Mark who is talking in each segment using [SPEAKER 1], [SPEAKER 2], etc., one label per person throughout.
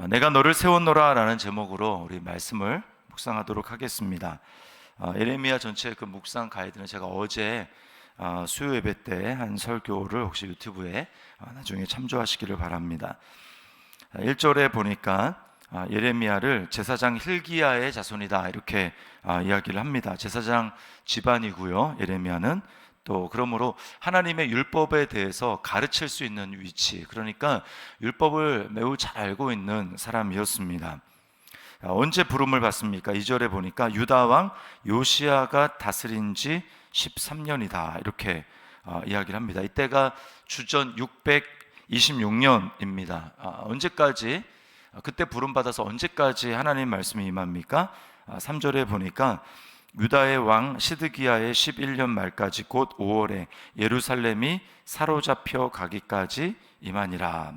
[SPEAKER 1] 어, 내가 너를 세웠노라라는 제목으로 우리 말씀을 묵상하도록 하겠습니다. 어, 에레미야 전체 그 묵상 가이드는 제가 어제 어, 수요 예배 때 한 설교를 혹시 유튜브에 어, 나중에 참조하시기를 바랍니다. 1절에 보니까 아, 예레미야를 제사장 힐기야의 자손이다 이렇게 아, 이야기를 합니다. 제사장 집안이고요. 예레미야는 또 그러므로 하나님의 율법에 대해서 가르칠 수 있는 위치 그러니까 율법을 매우 잘 알고 있는 사람이었습니다. 아, 언제 부름을 받습니까? 2절에 보니까 유다 왕 요시아가 다스린 지 13년이다 이렇게 아, 이야기를 합니다. 이때가 주전 626년입니다. 아, 언제까지 그때 부름 받아서 언제까지 하나님 말씀이 임합니까? 3절에 보니까 유다의 왕 시드기야의 11년 말까지 곧 5월에 예루살렘이 사로잡혀 가기까지 임하니라.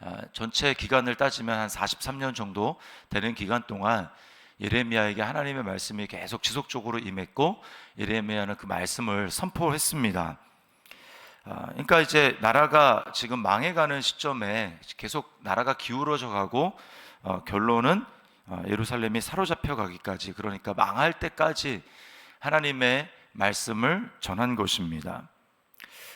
[SPEAKER 1] 아, 전체 기간을 따지면 한 43년 정도 되는 기간 동안 예레미야에게 하나님의 말씀이 계속 지속적으로 임했고 예레미야는 그 말씀을 선포했습니다. 아, 그러니까 이제 나라가 지금 망해가는 시점에 계속 나라가 기울어져 가고 어, 결론은 어, 예루살렘이 사로잡혀 가기까지 그러니까 망할 때까지 하나님의 말씀을 전한 것입니다.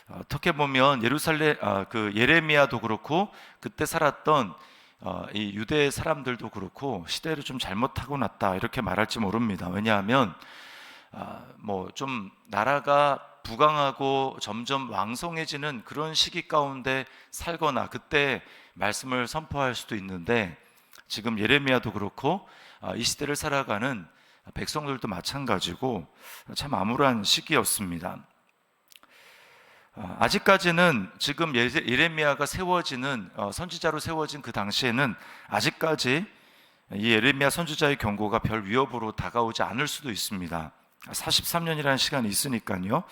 [SPEAKER 1] 어, 어떻게 보면 예루살렘 어, 그 예레미야도 그렇고 그때 살았던 어, 이 유대 사람들도 그렇고 시대를 좀 잘못하고 났다 이렇게 말할지 모릅니다. 왜냐하면 아, 뭐좀 나라가 부강하고 점점 왕성해지는 그런 시기 가운데 살거나 그때 말씀을 선포할 수도 있는데 지금 예레미야도 그렇고 아, 이 시대를 살아가는 백성들도 마찬가지고 참 암울한 시기였습니다. 아, 아직까지는 지금 예- 예레미야가 세워지는 어, 선지자로 세워진 그 당시에는 아직까지 이 예레미야 선지자의 경고가 별 위협으로 다가오지 않을 수도 있습니다. 43년이라는 시간이 있으니까요.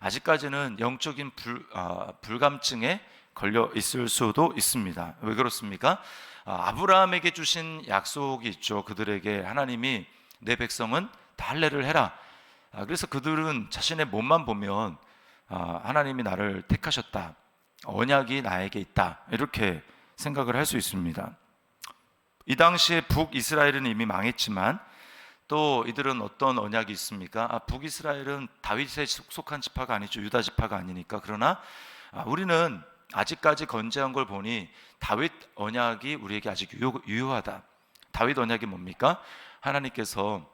[SPEAKER 1] 아직까지는 영적인 불, 아, 불감증에 걸려 있을 수도 있습니다. 왜 그렇습니까? 아, 아브라함에게 주신 약속이 있죠. 그들에게 하나님이 내 백성은 다 할례를 해라. 아, 그래서 그들은 자신의 몸만 보면 아, 하나님이 나를 택하셨다. 언약이 나에게 있다. 이렇게 생각을 할 수 있습니다. 이 당시에 북이스라엘은 이미 망했지만 또 이들은 어떤 언약이 있습니까? 아, 북이스라엘은 다윗에 속한 지파가 아니죠. 유다 지파가 아니니까. 그러나 아, 우리는 아직까지 건재한 걸 보니 다윗 언약이 우리에게 아직 유효, 유효 하다. 다윗 언약이 뭡니까? 하나님께서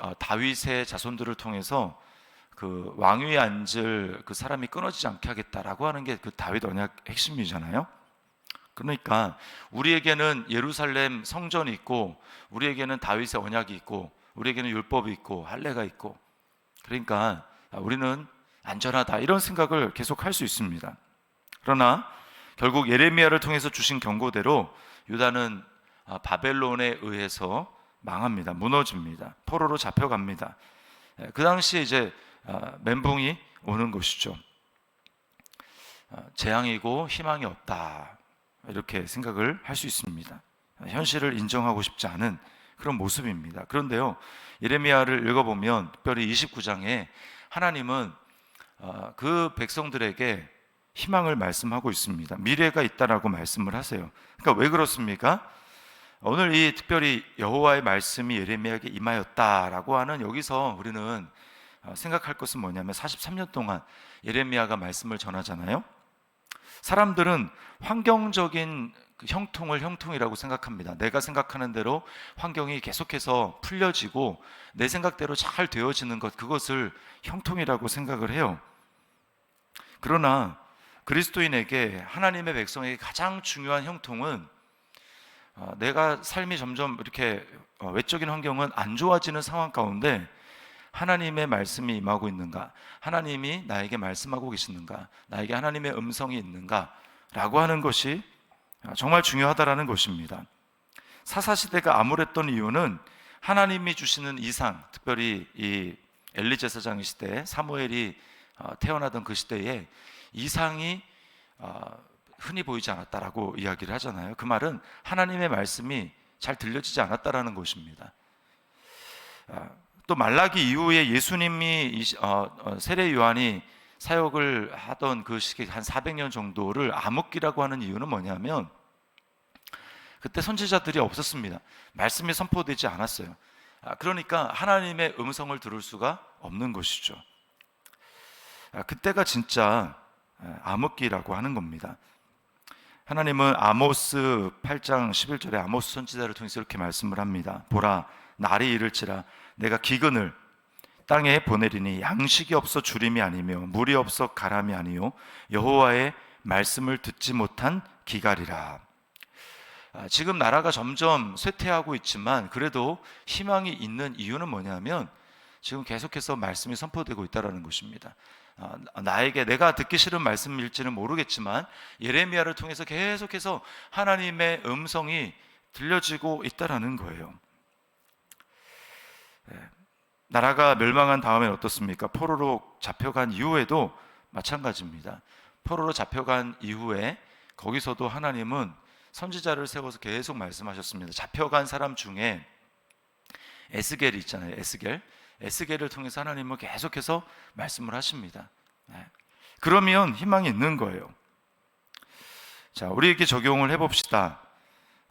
[SPEAKER 1] 어, 다윗의 자손들을 통해서 그 왕위에 앉을 그 사람이 끊어지지 않게 하겠다라고 하는 게 그 다윗 언약 핵심이잖아요. 그러니까 우리에게는 예루살렘 성전이 있고 우리에게는 다윗의 언약이 있고 우리에게는 율법이 있고 할례가 있고 그러니까 우리는 안전하다 이런 생각을 계속 할 수 있습니다. 그러나 결국 예레미야를 통해서 주신 경고대로 유다는 아, 바벨론에 의해서 망합니다. 무너집니다. 포로로 잡혀갑니다. 예, 그 당시에 이제 아, 멘붕이 오는 것이죠. 아, 재앙이고 희망이 없다. 이렇게 생각을 할 수 있습니다. 현실을 인정하고 싶지 않은 그런 모습입니다. 그런데요, 예레미야를 읽어보면 특별히 29장에 하나님은 어, 그 백성들에게 희망을 말씀하고 있습니다. 미래가 있다라고 말씀을 하세요. 그러니까 왜 그렇습니까? 오늘 이 특별히 여호와의 말씀이 예레미야에게 임하였다라고 하는 여기서 우리는 어, 생각할 것은 뭐냐면 43년 동안 예레미야가 말씀을 전하잖아요. 사람들은 환경적인 그 형통을 형통이라고 생각합니다. 내가 생각하는 대로 환경이 계속해서 풀려지고 내 생각대로 잘 되어지는 것 그것을 형통이라고 생각을 해요. 그러나 그리스도인에게 하나님의 백성에게 가장 중요한 형통은 어, 내가 삶이 점점 이렇게 어, 외적인 환경은 안 좋아지는 상황 가운데 하나님의 말씀이 임하고 있는가? 하나님이 나에게 말씀하고 계시는가? 나에게 하나님의 음성이 있는가? 라고 하는 것이 정말 중요하다라는 것입니다. 사사시대가 암울했던 이유는 하나님이 주시는 이상, 특별히 이 엘리 제사장의 시대, 사무엘이 어, 태어나던 그 시대에 이상이 어, 흔히 보이지 않았다라고 이야기를 하잖아요. 그 말은 하나님의 말씀이 잘 들려지지 않았다라는 것입니다. 아, 또 말라기 이후에 예수님이 어, 세례 요한이 사역을 하던 그 시기 한 400년 정도를 암흑기라고 하는 이유는 뭐냐면 그때 선지자들이 없었습니다. 말씀이 선포되지 않았어요. 아, 그러니까 하나님의 음성을 들을 수가 없는 것이죠. 아, 그때가 진짜 아, 암흑기라고 하는 겁니다. 하나님은 아모스 8장 11절에 아모스 선지자를 통해서 이렇게 말씀을 합니다. 보라 날이 이를지라 내가 기근을 땅에 보내리니 양식이 없어 주림이 아니며 물이 없어 가람이 아니요 여호와의 말씀을 듣지 못한 기갈이라. 아, 지금 나라가 점점 쇠퇴하고 있지만 그래도 희망이 있는 이유는 뭐냐면 지금 계속해서 말씀이 선포되고 있다라는 것입니다. 아, 나에게 내가 듣기 싫은 말씀일지는 모르겠지만 예레미야를 통해서 계속해서 하나님의 음성이 들려지고 있다라는 거예요. 예, 나라가 멸망한 다음엔 어떻습니까? 포로로 잡혀간 이후에도 마찬가지입니다. 포로로 잡혀간 이후에 거기서도 하나님은 선지자를 세워서 계속 말씀하셨습니다. 잡혀간 사람 중에 에스겔이 있잖아요. 에스겔. 에스겔을 통해서 하나님은 계속해서 말씀을 하십니다. 네. 그러면 희망이 있는 거예요. 자, 우리에게 적용을 해봅시다.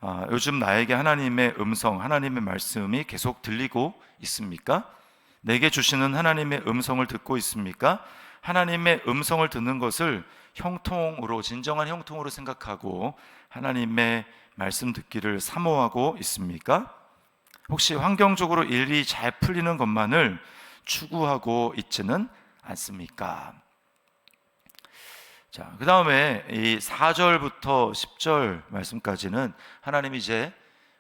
[SPEAKER 1] 아, 요즘 나에게 하나님의 음성, 하나님의 말씀이 계속 들리고 있습니까? 내게 주시는 하나님의 음성을 듣고 있습니까? 하나님의 음성을 듣는 것을 형통으로, 진정한 형통으로 생각하고 하나님의 말씀 듣기를 사모하고 있습니까? 혹시 환경적으로 일이 잘 풀리는 것만을 추구하고 있지는 않습니까? 자, 그 다음에 이 4절부터 10절 말씀까지는 하나님이 이제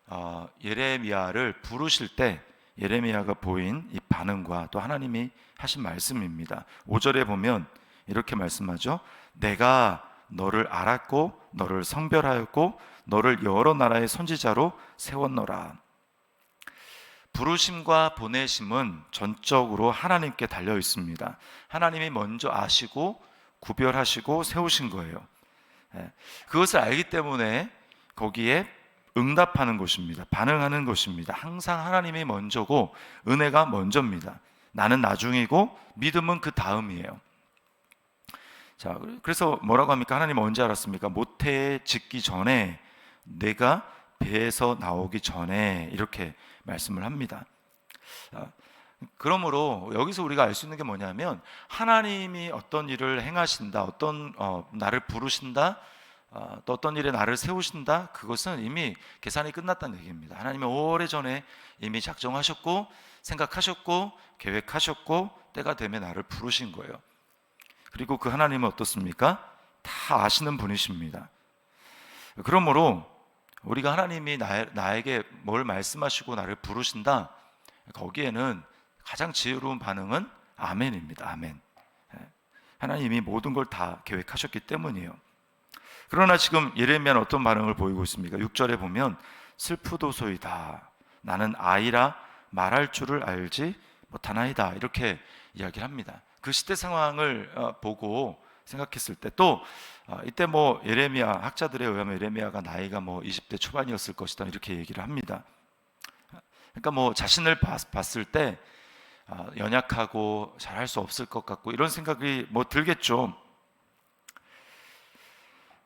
[SPEAKER 1] 어, 예레미야를 부르실 때 예레미야가 보인 이 반응과 또 하나님이 하신 말씀입니다. 5절에 보면 이렇게 말씀하죠. 내가 너를 알았고 너를 성별하였고 너를 여러 나라의 선지자로 세웠노라. 부르심과 보내심은 전적으로 하나님께 달려 있습니다. 하나님이 먼저 아시고 구별하시고 세우신 거예요. 예. 그것을 알기 때문에 거기에 응답하는 것입니다. 반응하는 것입니다. 항상 하나님이 먼저고 은혜가 먼저입니다. 나는 나중이고 믿음은 그 다음이에요. 자, 그래서 뭐라고 합니까? 하나님 언제 알았습니까? 모태에 짓기 전에 내가 배에서 나오기 전에 이렇게 말씀을 합니다. 그러므로 여기서 우리가 알 수 있는 게 뭐냐면 하나님이 어떤 일을 행하신다, 어떤 어, 나를 부르신다, 어, 또 어떤 일에 나를 세우신다, 그것은 이미 계산이 끝났다는 얘기입니다. 하나님은 오래 전에 이미 작정하셨고 생각하셨고 계획하셨고 때가 되면 나를 부르신 거예요. 그리고 그 하나님은 어떻습니까? 다 아시는 분이십니다. 그러므로 우리가 하나님이 나, 나에게 뭘 말씀하시고 나를 부르신다, 거기에는 가장 지혜로운 반응은 아멘입니다. 아멘. 예. 하나님이 모든 걸 다 계획하셨기 때문이에요. 그러나 지금 예레미야는 어떤 반응을 보이고 있습니까? 6절에 보면 슬프도소이다. 나는 아이라 말할 줄을 알지 못하나이다. 이렇게 이야기를 합니다. 그 시대 상황을 어, 보고 생각했을 때 또 이때 뭐 예레미야 학자들에 의하면 예레미야가 나이가 뭐 20대 초반이었을 것이다 이렇게 얘기를 합니다. 그러니까 뭐 자신을 봤 을 때 아, 연약하고 잘할 수 없을 것 같고 이런 생각이 뭐 들겠죠.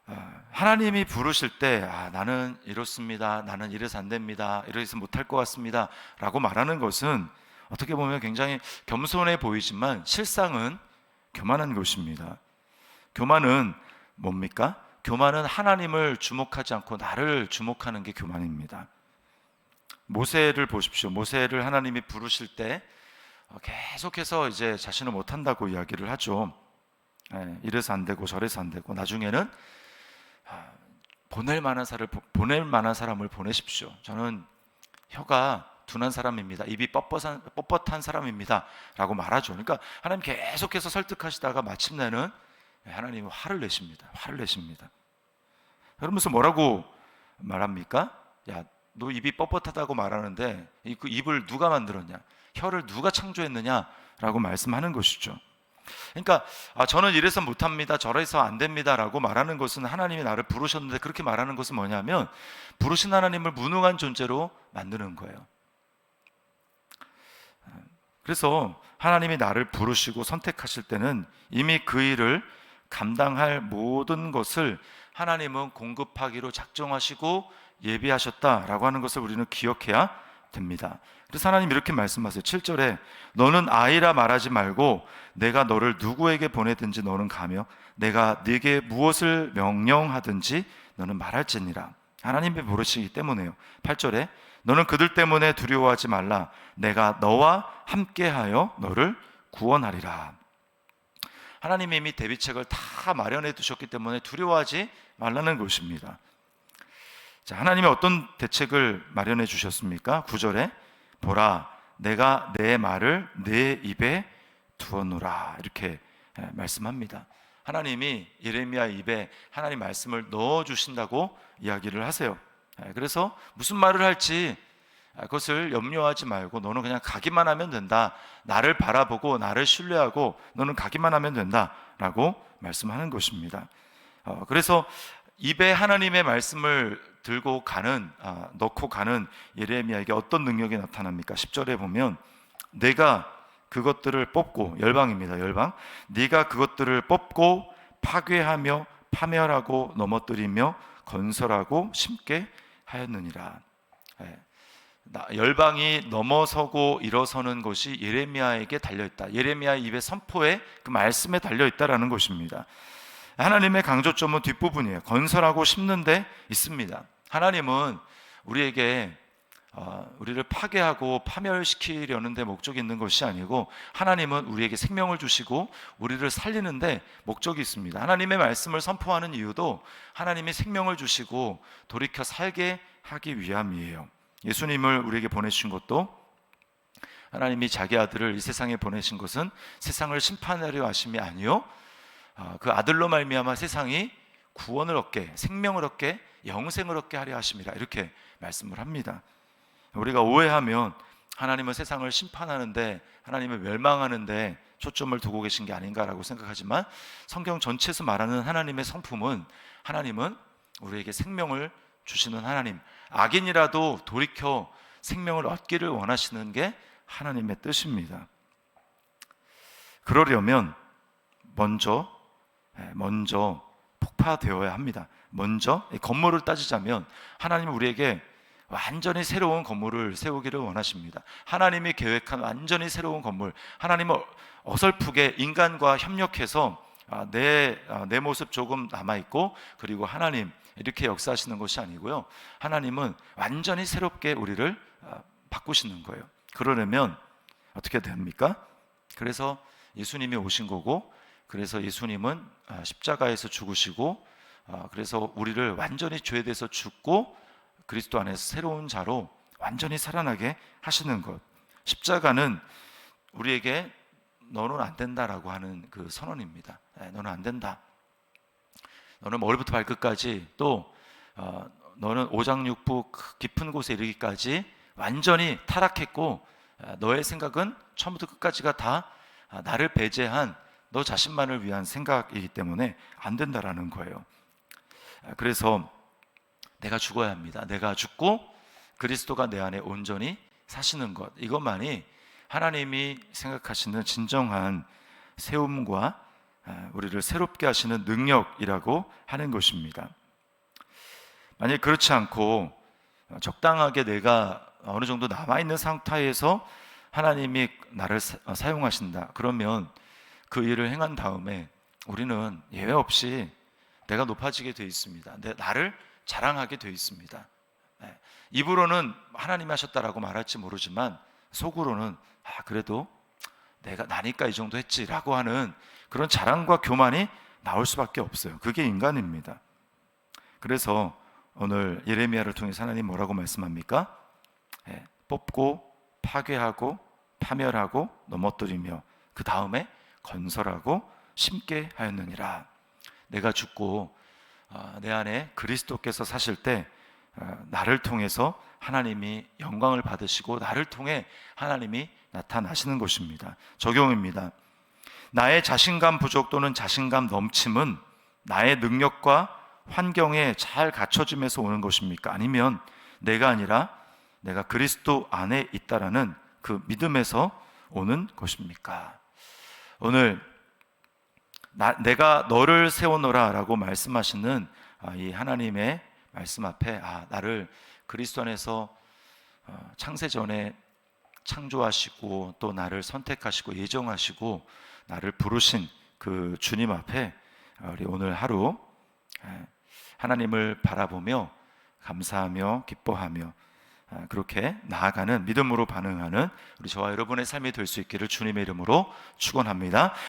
[SPEAKER 1] 아, 하나님이 부르실 때 아, 나는 이렇습니다. 나는 이래서 안 됩니다. 이래서 못할 것 같습니다. 라고 말하는 것은 어떻게 보면 굉장히 겸손해 보이지만 실상은 교만한 것입니다. 교만은 뭡니까? 교만은 하나님을 주목하지 않고 나를 주목하는 게 교만입니다. 모세를 보십시오. 모세를 하나님이 부르실 때 어, 계속해서 이제 자신을 못한다고 이야기를 하죠. 예, 이래서 안 되고 저래서 안 되고 나중에는 아, 보낼 만한 사람을 보낼 만한 사람을 보내십시오. 저는 혀가 둔한 사람입니다. 입이 뻣뻣한, 뻣뻣한 사람입니다.라고 말하죠. 그러니까 하나님 계속해서 설득하시다가 마침내는 하나님이 화를 내십니다. 화를 내십니다. 그러면서 뭐라고 말합니까? 야, 너 입이 뻣뻣하다고 말하는데 그 입을 누가 만들었냐? 혀를 누가 창조했느냐라고 말씀하는 것이죠. 그러니까 아, 저는 이래서 못합니다, 저래서 안 됩니다라고 말하는 것은 하나님이 나를 부르셨는데 그렇게 말하는 것은 뭐냐면 부르신 하나님을 무능한 존재로 만드는 거예요. 그래서 하나님이 나를 부르시고 선택하실 때는 이미 그 일을 감당할 모든 것을 하나님은 공급하기로 작정하시고 예비하셨다라고 하는 것을 우리는 기억해야 됩니다. 그래서 하나님 이렇게 말씀하세요. 7절에 너는 아이라 말하지 말고 내가 너를 누구에게 보내든지 너는 가며 내가 네게 무엇을 명령하든지 너는 말할지니라. 하나님의 부르시기 때문에요. 8절에 너는 그들 때문에 두려워하지 말라. 내가 너와 함께하여 너를 구원하리라. 하나님이 이미 대비책을 다 마련해 두셨기 때문에 두려워하지 말라는 것입니다. 자, 하나님이 어떤 대책을 마련해 주셨습니까? 9절에 보라 내가 내 말을 내 입에 두어놓으라 이렇게 예, 말씀합니다. 하나님이 예레미야 입에 하나님 말씀을 넣어 주신다고 이야기를 하세요. 예, 그래서 무슨 말을 할지 아, 그것을 염려하지 말고 너는 그냥 가기만 하면 된다. 나를 바라보고 나를 신뢰하고 너는 가기만 하면 된다라고 말씀하는 것입니다. 어, 그래서 입에 하나님의 말씀을 들고 가는 아, 넣고 가는 예레미야에게 어떤 능력이 나타납니까? 10절에 보면 내가 그것들을 뽑고 열방입니다. 열방. 네가 그것들을 뽑고 파괴하며 파멸하고 넘어뜨리며 건설하고 심게 하였느니라. 예. 열방이 넘어서고 일어서는 것이 예레미야에게 달려 있다. 예레미야 입의 선포에 그 말씀에 달려 있다라는 것입니다. 하나님의 강조점은 뒷부분이에요. 건설하고 심는데 있습니다. 하나님은 우리에게 어, 우리를 파괴하고 파멸시키려는 데 목적이 있는 것이 아니고 하나님은 우리에게 생명을 주시고 우리를 살리는데 목적이 있습니다. 하나님의 말씀을 선포하는 이유도 하나님이 생명을 주시고 돌이켜 살게 하기 위함이에요. 예수님을 우리에게 보내신 것도 하나님이 자기 아들을 이 세상에 보내신 것은 세상을 심판하려 하심이 아니요 아, 그 아들로 말미암아 세상이 구원을 얻게 생명을 얻게 영생을 얻게 하려 하심이라 이렇게 말씀을 합니다. 우리가 오해하면 하나님은 세상을 심판하는데 하나님을 멸망하는데 초점을 두고 계신 게 아닌가라고 생각하지만 성경 전체에서 말하는 하나님의 성품은 하나님은 우리에게 생명을 주시는 하나님, 악인이라도 돌이켜 생명을 얻기를 원하시는 게 하나님의 뜻입니다. 그러려면 먼저 예, 먼저 폭파되어야 합니다. 먼저 건물을 따지자면 하나님은 우리에게 완전히 새로운 건물을 세우기를 원하십니다. 하나님이 계획한 완전히 새로운 건물, 하나님은 어설프게 인간과 협력해서 아, 내, 아, 내 모습 조금 남아있고, 그리고 하나님, 이렇게 역사하시는 것이 아니고요. 하나님은 완전히 새롭게 우리를 아, 바꾸시는 거예요. 그러려면 어떻게 됩니까? 그래서 예수님이 오신 거고, 그래서 예수님은 십자가에서 죽으시고, 그래서 우리를 완전히 죄에 대해서 죽고, 그리스도 안에서 새로운 자로 완전히 살아나게 하시는 것. 십자가는 우리에게 너는 안 된다라고 하는 그 선언입니다. 네, 너는 안 된다. 너는 머리부터 발끝까지 또 어, 너는 오장육부 깊은 곳에 이르기까지 완전히 타락했고 어, 너의 생각은 처음부터 끝까지가 다 어, 나를 배제한 너 자신만을 위한 생각이기 때문에 안 된다라는 거예요. 어, 그래서 내가 죽어야 합니다. 내가 죽고 그리스도가 내 안에 온전히 사시는 것. 이것만이 하나님이 생각하시는 진정한 세움과 아, 우리를 새롭게 하시는 능력이라고 하는 것입니다. 만약 그렇지 않고 적당하게 내가 어느 정도 남아 있는 상태에서 하나님이 나를 사용하신다. 그러면 그 일을 행한 다음에 우리는 예외 없이 내가 높아지게 되어 있습니다. 내 나를 자랑하게 되어 있습니다. 네. 입으로는 하나님 하셨다라고 말할지 모르지만 속으로는 아 그래도 내가 나니까 이 정도 했지라고 하는 그런 자랑과 교만이 나올 수밖에 없어요. 그게 인간입니다. 그래서 오늘 예레미야를 통해서 하나님 뭐라고 말씀합니까? 네. 뽑고 파괴하고 파멸하고 넘어뜨리며 그 다음에 건설하고 심게 하였느니라. 내가 죽고 아, 내 안에 그리스도께서 사실 때 아, 나를 통해서 하나님이 영광을 받으시고 나를 통해 하나님이 나타나시는 것입니다. 적용입니다. 나의 자신감 부족 또는 자신감 넘침은 나의 능력과 환경에 잘 갖춰짐에서 오는 것입니까? 아니면 내가 아니라 내가 그리스도 안에 있다라는 그 믿음에서 오는 것입니까? 오늘 나, 내가 너를 세워놓으라라고 말씀하시는 아, 이 하나님의 말씀 앞에 아 나를 그리스도 안에서 어, 창세 전에 창조하시고 또 나를 선택하시고 예정하시고 나를 부르신 그 주님 앞에 어, 우리 오늘 하루 예, 하나님을 바라보며 감사하며 기뻐하며 아, 그렇게 나아가는 믿음으로 반응하는 우리 저와 여러분의 삶이 될 수 있기를 주님의 이름으로 축원합니다.